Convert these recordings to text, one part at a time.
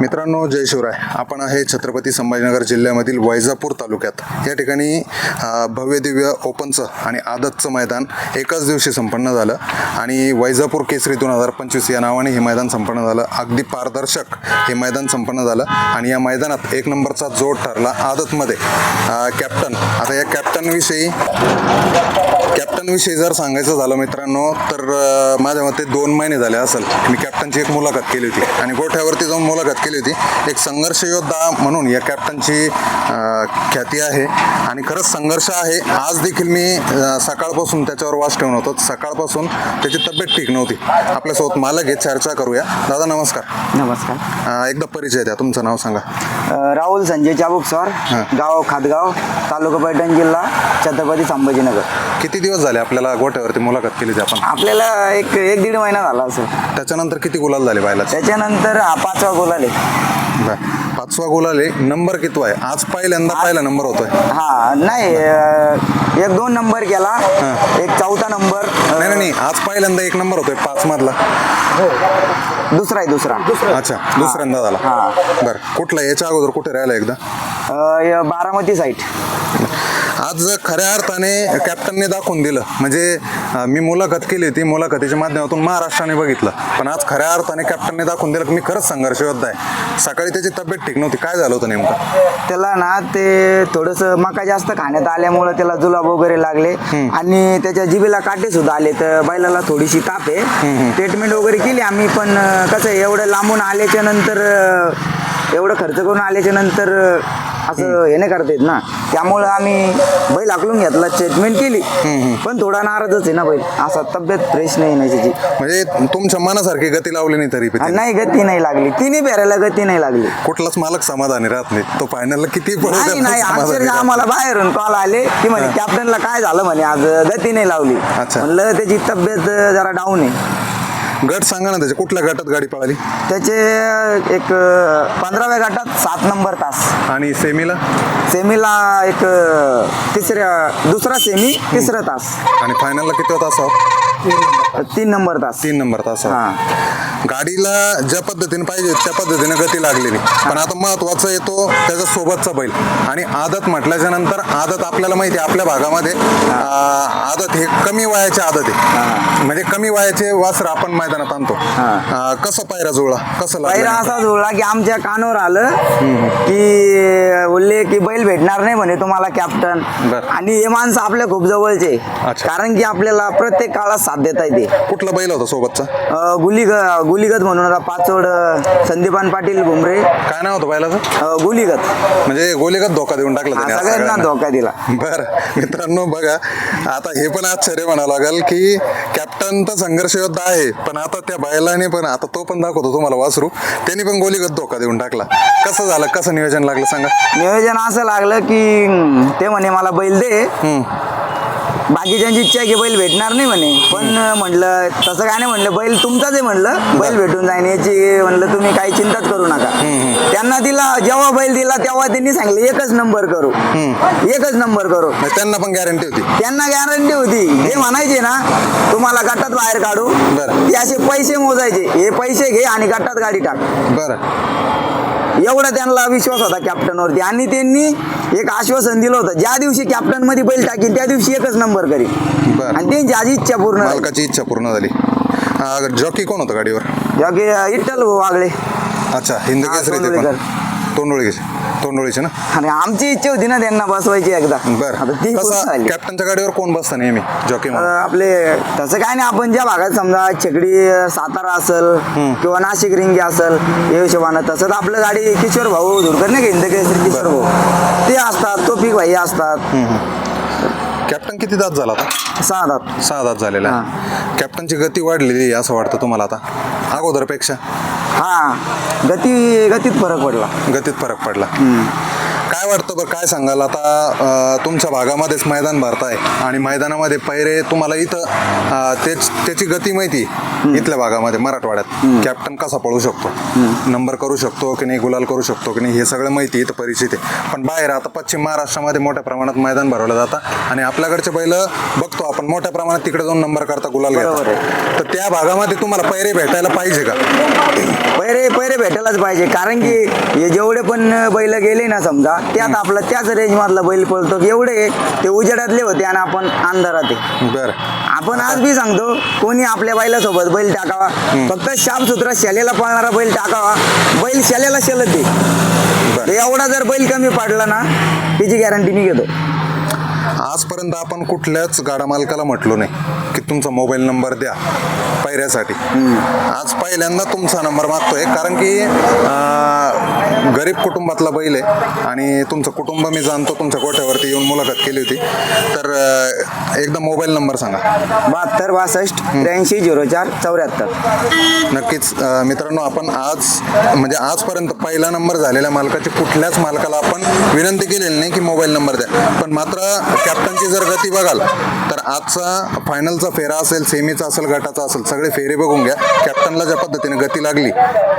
मित्रांनो जय शिवराय. आपण आहे छत्रपती संभाजीनगर जिल्ह्यामधील वैजापूर तालुक्यात. या ठिकाणी भव्य दिव्य ओपनचं आणि आदतचं मैदान एकाच दिवशी संपन्न झालं. आणि वैजापूर केसरी दोन हजार पंचवीस या नावाने हे मैदान संपन्न झालं. अगदी पारदर्शक हे मैदान संपन्न झालं. आणि या मैदानात एक नंबरचा जोड ठरला आदतमध्ये. कॅप्टन आता या कॅप्टनविषयी कॅप्टनविषयी जर सांगायचं झालं मित्रांनो तर माझ्या मते दोन महिने झाले असेल. मी कॅप्टनची एक मुलाखत केली होती. आणि गोठ्यावरती जाऊन मुलाखत केली होती. एक संघर्ष योद्धा म्हणून या कॅप्टनची ख्याती आहे. आणि खरंच संघर्ष आहे. आज देखील मी सकाळपासून त्याच्यावर वास ठेवून होतो. सकाळपासून त्याची तब्येत ठीक नव्हती. आपल्यासोबत मालक आहे चर्चा करूया. दादा नमस्कार. नमस्कार. एकदा परिचय द्या. तुमचं नाव सांगा. राहुल संजय चाबुकसर गाव खातगाव तालुका पैठण जिल्हा छत्रपती संभाजीनगर. किती दिवस झाले आपल्याला गोठ्यावरती मुलाखत केली आपण? आपल्याला एक एक दीड महिना झाला असेल त्याच्यानंतर किती गुलाल झाले बायलाचे? त्याच्यानंतर हा पाचवा गोल आले बर. पाचवा गोल आले नंबर किती आहे? आज पहिल्यांदा पहिला नंबर होतोय. हा नाही अ, एक दोन नंबर केला. एक चौथा नंबर. अ, नाही नाही नाही. आज पहिल्यांदा एक नंबर होतोय पाच मधला. दुसरा आहे दुसरा. अच्छा दुसऱ्यांदा झाला. हा. बर. कुठला याच्या अगोदर कुठे राहिला एकदा? अ, य- बारामती साईट आज खऱ्या अर्थाने कॅप्टनने दाखवून दिलं म्हणजे मी मुलाखत केली ती मुलाखतीच्या माध्यमातून महाराष्ट्राने बघितलं. पण आज खऱ्या अर्थाने कॅप्टनने दाखवून दिलं की मी खरंच संघर्ष योद्धा आहे. सकाळी त्याची तब्येत ठीक नव्हती. काय झालं होतं नेमकं? त्याला ना ते थोडस मका जास्त खाण्यात आल्यामुळे त्याला जुलाब वगैरे लागले. आणि त्याच्या जिभेला काटे सुद्धा आले. तर बैलाला थोडीशी ताप आहे. ट्रीटमेंट वगैरे केली आम्ही पण कसं एवढं लांबून आल्याच्यानंतर एवढं खर्च करून आल्याच्यानंतर असं हे नाही करता येत ना. त्यामुळं आम्ही बैल हाकलून घेतला ट्रीटमेंट केली. पण थोडा नाराजच आहे ना बैल. असा तब्येत फ्रेश नाही ना त्याची म्हणजे तुमच्या मनासारखी गती लावली नाही तरी नाही गती नाही लागली. तिन्ही फेऱ्याला गती नाही लागली. कुठलाच मालक समाधानी राहत नाही. तो फायनलला किती पळू नाही द्या, नाही समाधानी अक्षरशः राहत आम्हाला बाहेरून कॉल आले की म्हणे कॅप्टनला काय झालं म्हणे आज गती नाही लावली. अच्छा. म्हणलं त्याची तब्येत जरा डाऊन आहे. गट सांगा ना त्याच्या कुठल्या गटात गाडी पळाली? त्याचे एक पंधराव्या गटात सात नंबर तास. आणि सेमीला? सेमीला एक तिसऱ्या दुसरा सेमी तिसरा तास. आणि फायनलला किती होता असा तीन नंबर तास. तीन नंबर तास हा. गाडीला ज्या पद्धतीने पाहिजे त्या पद्धतीने गती लागली नाही पण आता महत्वाचं येतो त्याचा सोबतचा बैल. आणि आदत म्हटल्याच्या नंतर आदत आपल्याला माहिती आहे आपल्या भागामध्ये आदत हे कमी वयाचे आदत आहे. म्हणजे कमी वयाचे वासर आपण मैदानात आणतो. कसं पायरा जुळला? कसं लागलं असा जुळला की आमच्या कानावर आलं की बोलले की बैल भेटणार नाही म्हणे तुम्हाला कॅप्टन. आणि हे माणसं आपल्या खूप जवळचे. कारण की आपल्याला प्रत्येक काळात साथ देता येते. कुठला बैल होता सोबतचा? अ, गुलिग गुलिगत म्हणून आता पाचवड संदीपान पाटील घुमरे काय नाव होतं बैलाचं अ, गुलिगत. म्हणजे गोलीगत धोका देऊन टाकला हा, त्याने आज सगळ्यांना. धोका दिला. बर मित्रांनो बघा आता हे पण आश्चर्य म्हणावं लागेल की कॅप्टन तर संघर्ष योद्धा आहे पण आता त्या बैलाने पण आता तो पण दाखवतो तुम्हाला वासरू त्यांनी पण गोलीगत धोका देऊन टाकला. कसं झालं? कसं नियोजन लागलं सांगा? नियोजन असं लागलं की ते म्हणे मला बैल दे. हम्म. बाकीच्यांची इच्छा आहे की बैल भेटणार नाही म्हणे. पण अ, म्हणलं तसं काय नाही म्हणलं बैल तुमचाच आहे म्हणलं बैल भेटून जाईन. याची म्हणलं तुम्ही काही चिंताच करू नका. त्यांना दिला जेव्हा बैल दिला तेव्हा त्यांनी सांगितलं एकच नंबर करू. एकच नंबर करू. त्यांना पण गॅरंटी होती. त्यांना गॅरंटी होती. हे म्हणायचे ना तुम्हाला गटात बाहेर काढू. ते असे पैसे मोजायचे. हे पैसे घे आणि गटात गाडी टाक. बरं. एवढा त्यांना विश्वास होता कॅप्टनवरती आणि त्यांनी एक आश्वासन दिलं होतं. ज्या दिवशी कॅप्टनमध्ये बैल टाकीन त्या दिवशी एकच नंबर करीन. बरं. आणि त्यांची आज इच्छा पूर्ण झाली. मालकाची इच्छा पूर्ण झाली. जॉकी कोण होतं गाडीवर? योगी इट्टल वागळे. अच्छा हिंद हा, केसरी. तोंडोळीचे ना? आणि आमची इच्छा होती ना त्यांना बसवायची एकदा. आता बरं ती पूर्ण कसं झाली. कॅप्टनच्या गाडीवर कोण बसतं नेहमी? जॉकी अं, आपले तसं काय नाही आपण ज्या भागात समजा छकडी सातारा असेल किंवा नाशिक रिंगी असेल या हिशोबानं तसंच आपलं गाडी किशोर भाऊ धुरकर नाही का किशोर भाऊ. ते असतात तोफिक भाई असतात. कॅप्टन किती दात झाला आता? सहा दात. सहा दात झालेला आहे. कॅप्टनची गती वाढलेली आहे असं वाटतं तुम्हाला आता? अगोदरपेक्षा? हा. गती गतीत फरक पडला. गतीत फरक पडला. काय वाटतं बरं? काय सांगाल? आता तुमच्या भागामध्येच मैदान भरताय आणि मैदानामध्ये पैरे तुम्हाला इथं त्याची गती माहिती इथल्या भागामध्ये मराठवाड्यात. कॅप्टन कसा पळू शकतो? नंबर करू शकतो की नाही गुलाल करू शकतो की नाही हे सगळं माहिती इथं परिचित आहे. पण बाहेर आता पश्चिम महाराष्ट्रामध्ये मोठ्या प्रमाणात मैदान भरवलं जातं आणि आपल्याकडचे बैल बघतो आपण मोठ्या प्रमाणात तिकडे जाऊन नंबर करता गुलाल घेतात तर त्या भागामध्ये तुम्हाला पैरे भेटायला पाहिजे का? पैरे पैरे भेटायलाच पाहिजे. कारण की हे जेवढे पण बैल गेले ना समजा त्यात आपला त्याच रेंज मधला बैल पळतो. एवढे ते उजेडातले होते आणि आपण अंधारात आहे. बरं. आपण आज बी सांगतो कोणी आपल्या बैलासोबत बैल टाकावा. फक्त शाप सुत्रा शालेला पळणारा बैल टाकावा. बैल शालेला शलत दे एवढा जर बैल कमी पाडला ना त्याची गॅरंटी मी घेतो. आजपर्यंत आपण कुठल्याच गाडा मालकाला म्हटलो नाही की तुमचा मोबाईल नंबर द्या पायऱ्यासाठी. आज पहिल्यांदा तुमचा नंबर मागतोय कारण की गरीब कुटुंबातला बैल आहे आणि तुमचं कुटुंब मी जाणतो तुमच्या गोठ्यावरती येऊन मुलाखत केली होती. तर एकदा मोबाईल नंबर सांगा. बहात्तर बासष्ट त्र्याऐंशी झिरो चार चौऱ्याहत्तर. नक्कीच मित्रांनो आपण आज म्हणजे आजपर्यंत पहिला नंबर झालेल्या मालकाची कुठल्याच मालकाला आपण विनंती केलेली नाही की मोबाईल नंबर द्या. पण मात्र कॅप्टनची जर गती बघाल तर आजचा फायनलचा फेरा असेल सेमीचा असेल गटाचा असेल सगळे फेरे बघून घ्या. कॅप्टनला ज्या पद्धतीने गती लागली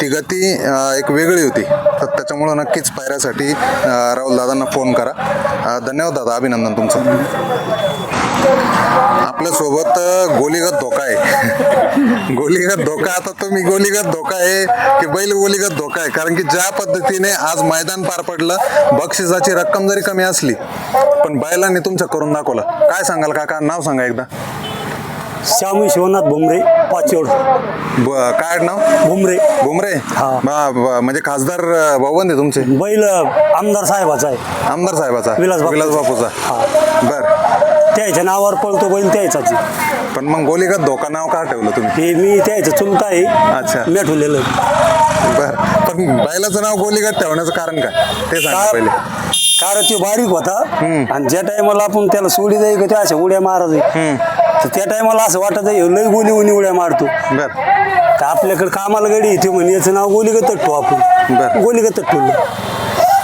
ती गती एक वेगळी होती. तर त्याच्यामुळं नक्कीच पायऱ्यासाठी राहुल दादांना फोन करा. धन्यवाद दादा अभिनंदन तुमचं. आपल्यासोबत गोलीगत धोका आहे. गोलीगत धोका आता तुम्ही गोलीगत धोका आहे की बैल गोलीगत धोका आहे? कारण की ज्या पद्धतीने आज मैदान पार पडलं बक्षिसाची रक्कम जरी कमी असली पण बैलांनी तुमच्या करून दाखवलं. काय सांगाल काका? नाव सांगा एकदा. श्याम विश्वनाथ भुमरे पाचोड काय नाव? भुमरे. भुमरे? हा. म्हणजे खासदार भाऊबंद आहे तुमचे? बैल आमदार साहेबाचा आहे. आमदार साहेबाचा? विलास बापूचा. विलास बापूचा. हा. बर. त्याच्या नावावर पळतो बैल त्याचाच. पण मग गोलीगत धोका नाव का ठेवलं तुम्ही? हे मी त्याचं चुलता आहे अच्छा. मी ठेवलेलं बर. पण बैलाचं नाव गोलीगत ठेवण्याचं कारण काय? ते सांगा का- पहिले. कारण तो बारीक होता. आणि ज्या टायमाला आपण त्याला सोडी जाई का त्या अशा उड्या मारत आहे. तर त्या टायमाला असं वाटत आहे, ह्यो लय गोली उनी उड्या मारतो. बर. तर आपल्याकडे कामाला गडी येते म्हणे याचं नाव गोलीगत बरं. आपण गोलीगत ठेवलं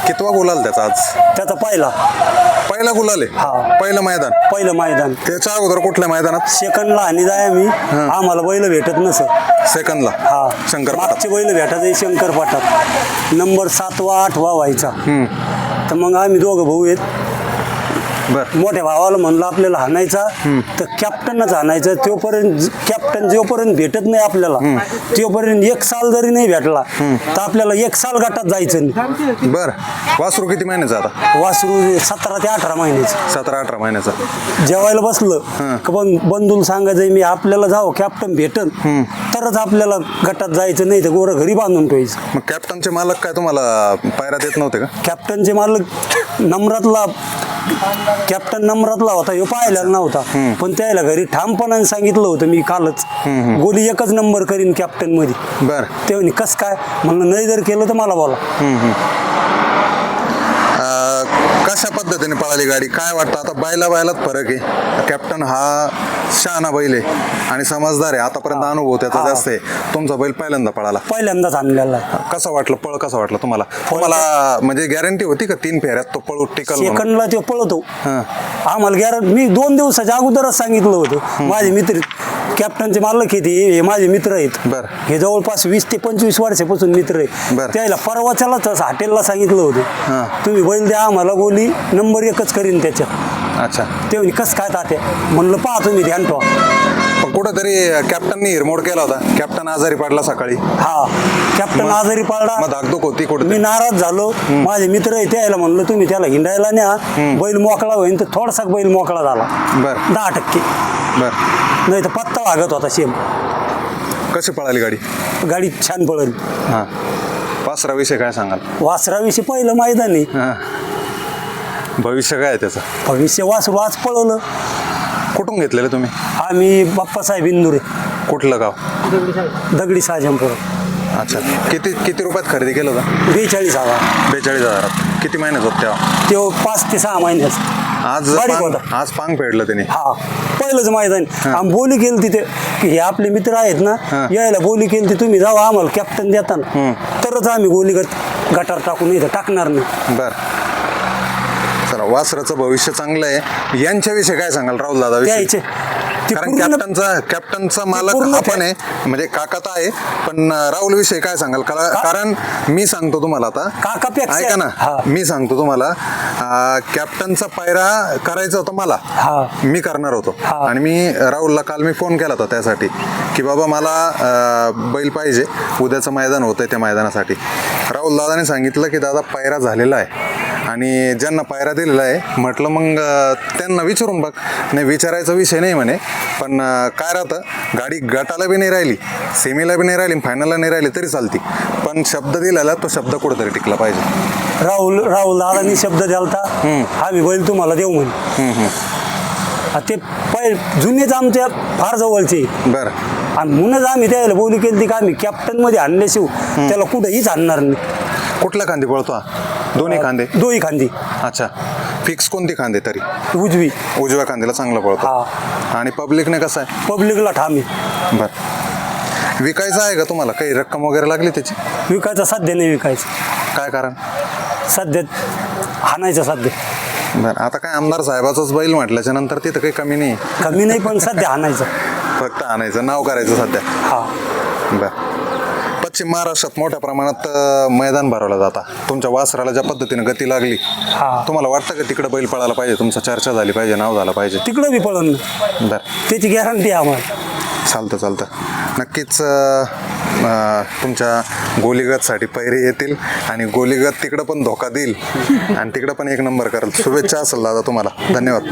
कितवा गुलाल त्याचा आज? त्याचा पहिला. पहिला गुलाल हा. आहे पहिलं मैदान? पहिलं मैदान. त्याच्या अगोदर कुठल्या मैदानात? सेकंडला आणि जाय आम्ही. आम्हाला बैल भेटत नसत. सेकंदला हा. शंकर मागचे बैल भेटायचे शंकर पाठात. नंबर सातवा आठवा व्हायचा. तर मग आम्ही दोघं भाऊ आहेत. बर. मोठ्या भावाला म्हणलं आपल्याला हाणायचा तर कॅप्टनच हाणायचं. तोपर्यंत कॅप्टन जोपर्यंत भेटत नाही आपल्याला तोपर्यंत एक साल जरी नाही भेटला तर आपल्याला एक साल गटात जायचं नाही. बर. वासरू किती महिन्याचा आता? वासरू सतरा ते अठरा महिन्याचं. सतरा अठरा महिन्याचा. जेवायला बसलं का पण बंधूला सांगायचं मी आपल्याला जावं कॅप्टन भेटन. तरच आपल्याला गटात जायचं नाही तर गोरं घरी बांधून ठेवायचं. मग कॅप्टनचे मालक काय तुम्हाला पायऱ्यात येत नव्हते का? कॅप्टनचे मालक नम्रातला कॅप्टन नम्रातला होता ह्यो पाहिलेला नव्हता. पण त्याला घरी ठामपणाने सांगितलं होतं मी कालच. गोली एकच नंबर करीन कॅप्टनमध्ये. बर. ते कस काय? म्हणलं नाही जर केलं तर मला बोला. कशा पद्धतीने पळाली गाडी? काय वाटतं? आता बैला बैलात फरक आहे. कॅप्टन हा शहाणा बैल आहे. आणि समजदार आहे. आतापर्यंत अनुभव त्याचा. जास्त आहे. तुमचा बैल पहिल्यांदा पळाला. पहिल्यांदाच आणलेला. कसं वाटलं? पळ कसं वाटलं तुम्हाला? तुम्हाला म्हणजे गॅरंटी होती का तीन फेऱ्यात? तो पळू टिकल? सेकंडला तो पळतो. आम्हाला गॅरंटी मी दोन दिवसाच्या अगोदरच सांगितलं होतं. माझे मित्र कॅप्टनचे मालक आहेत हे हे माझे मित्र आहेत. बरं. हे जवळपास वीस ते पंचवीस वर्षापासून मित्र आहे बरं. त्याला परवाच्याला तसं हॉटेलला सांगितलं हां. होतं तुम्ही बैल द्या आम्हाला गोली नंबर एकच करीन त्याच्यात. अच्छा. ते म्हणे कसं काय तात्या? म्हणलं पहा तुम्ही ध्यान ठेवा. पण कुठंतरी कॅप्टननी हिरमोड केला होता. कॅप्टन आजारी पडला सकाळी. हा. कॅप्टन आजारी मग धाकधूक होती कुठं मी नाराज झालो. माझे मित्र आहे त्याला म्हणलं तुम्ही त्याला हिंडायला न्या. बैल मोकळा होईन. तर थोडासा बैल मोकळा झाला. बर. दहा टक्के. बर. नाही तर पत्ता लागत होता सेम कशी पळाली गाडी? गाडी छान पळली. हां. पाचरा विषय काय सांगाल? वासराविषयी पहिलं मैदानी. हां. भविष्य काय आहे त्याचं? भविष्य वासरू आज पळवलं. कुठून घेतलेलं तुम्ही? आम्ही बाप्पासाहेब इंदुरे. कुठलं गाव? दगडी साजमपूर अच्छा. किती किती रुपयात खरेदी केलं होतं? बेचाळीस हजार. बेचाळीस हजारात. किती महिन्यात होत तेव्हा? तो पाच ते सहा महिन्याचा आज बारीक पांग- होता. आज पांग फेडलं त्याने. हा पहिलंच मैदान. आम्ही बोली केली तिथे. की हे आपले मित्र आहेत ना हा. यायला बोली केली ती तुम्ही जावा आम्हाला कॅप्टन देताना. तरच आम्ही गोली गट गटार टाकून इथं टाकणार नाही. बर. बरं वासराचं भविष्य चांगलं आहे. यांच्याविषयी काय सांगाल? राहुल दादा द्यायचे ते कारण पूर्ण कॅप्टनचा कॅप्टनचा मालक पूर्ण आपण आहे म्हणजे काका तर आहे पण राहुल विषयी काय सांगाल कला- कारण मी सांगतो तुम्हाला आता काकापेक्षा- ऐका ना. मी सांगतो तुम्हाला अं, कॅप्टनचा पायरा करायचा होता मला हा. मी करणार होतो हा. आणि मी राहुलला काल मी फोन केला होता त्यासाठी की बाबा मला अं, बैल पाहिजे उद्याचं मैदान होतंय त्या मैदानासाठी राहुल दादाने सांगितलं की दादा पायरा झालेला आहे आणि ज्यांना पायरा दिलेला आहे म्हटलं मग त्यांना विचारून बघ. नाही विचारायचा विषय नाही म्हणे. पण काय राहतं? गाडी गटाला बी नाही राहिली सेमीला बी नाही राहिली फायनलला नाही राहिली तरी चालती. पण शब्द दिलेला तो शब्द कुठेतरी टिकला पाहिजे. राहुल राहुल दादांनी शब्द द्यालता आम्ही बैल तुम्हाला देऊ म्हणे. आ ते पै जुनेच आमच्या फार जवळचे. बरं. आणि म्हणूनच आम्ही त्याला बोली केली ती का आम्ही कॅप्टनमध्ये आणले शिव. त्याला कुठेहीच आणणार नाही. कुठला खांदी पळतो हा? दोन्ही खांदे दोही खांदी अच्छा. फिक्स कोणती खांदे तरी? उजवी. उजव्या खांद्याला चांगलं पळतो. आणि पब्लिकने कसं आहे? पब्लिकला ठामी बरं. विकायचं आहे का तुम्हाला? काही रक्कम वगैरे लागली त्याची? विकायचं सध्या नाही विकायचं. काय कारण? सध्या हाणायचं सध्या. बरं. आता काय आमदार साहेबाचंच बैल म्हटल्याच्या नंतर तिथं काही कमी नाही. कमी नाही पण सध्या हाणायचं. फक्त आणायचं नाव करायचं सध्या. हा. बरं. पश्चिम महाराष्ट्रात मोठ्या प्रमाणात अं, मैदान भरवलं जातं. तुमच्या वासराला ज्या पद्धतीने गती लागली हा. तुम्हाला वाटतं का तिकडे बैल पळायला पाहिजे? तुमचा चर्चा झाली पाहिजे नाव झालं पाहिजे? तिकडं बी पळून बरं. त्याची गॅरंटी आम्हाला. चालतं चालतं. नक्कीच अं, अं, तुमच्या गोलीगतसाठी पैरे येतील आणि गोलीगत तिकडं पण धोका देईल. आणि तिकडं पण एक नंबर करेल. शुभेच्छा असेल दादा तुम्हाला. धन्यवाद.